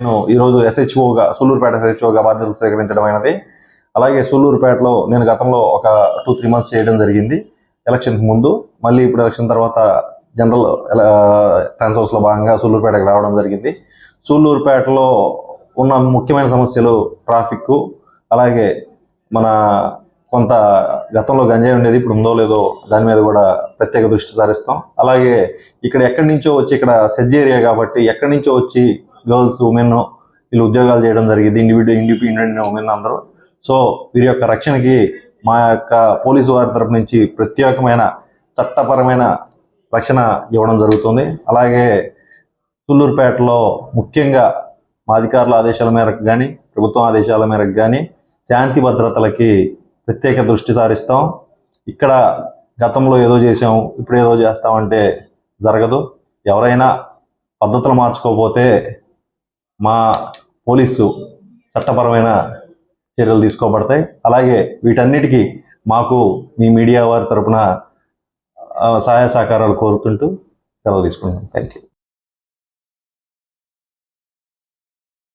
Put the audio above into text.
నేను ఈరోజు ఎస్హెచ్ఓగా సూళ్ళూరుపేట ఎస్హెచ్ఓగా బాధ్యతలు స్వీకరించడం అయినది. అలాగే సూళ్ళూరుపేటలో నేను గతంలో ఒక టూ త్రీ మంత్స్ చేయడం జరిగింది. ఎలక్షన్కి ముందు మళ్ళీ ఇప్పుడు ఎలక్షన్ తర్వాత జనరల్ ట్రాన్స్ఫర్స్లో భాగంగా సూళ్ళూరుపేటకి రావడం జరిగింది. సూళ్ళూరుపేటలో ఉన్న ముఖ్యమైన సమస్యలు ట్రాఫిక్ అలాగే మన కొంత గతంలో గంజాయి ఉండేది ఇప్పుడు ఉందో లేదో దాని మీద కూడా ప్రత్యేక దృష్టి సారిస్తాం. అలాగే ఇక్కడ ఎక్కడి నుంచో వచ్చి ఇక్కడ సెజ్ ఏరియా కాబట్టి ఎక్కడి నుంచో వచ్చి గర్ల్స్ ఉమెన్ వీళ్ళు ఉద్యోగాలు చేయడం జరిగింది. ఇండివిజువల్ ఇండిపెండెంట్ ఉమెన్ అందరూ. సో వీరి యొక్క రక్షణకి మా యొక్క పోలీసు వారి తరపు నుంచి ప్రత్యేకమైన చట్టపరమైన రక్షణ ఇవ్వడం జరుగుతుంది. అలాగే తుళ్ళూరుపేటలో ముఖ్యంగా మా అధికారుల ఆదేశాల మేరకు కానీ ప్రభుత్వం ఆదేశాల మేరకు కానీ శాంతి భద్రతలకి ప్రత్యేక దృష్టి సారిస్తాం. ఇక్కడ గతంలో ఏదో చేసాం ఇప్పుడు ఏదో చేస్తామంటే జరగదు. ఎవరైనా పద్ధతులు మార్చుకోకపోతే మా పోలీసు చట్టపరమైన చర్యలు తీసుకోబడతాయి. అలాగే వీటన్నిటికీ మాకు మీ మీడియా వారి తరపున సహాయ సహకారాలు కోరుతుంటూ సెలవు తీసుకుంటాం థ్యాంక్ యూ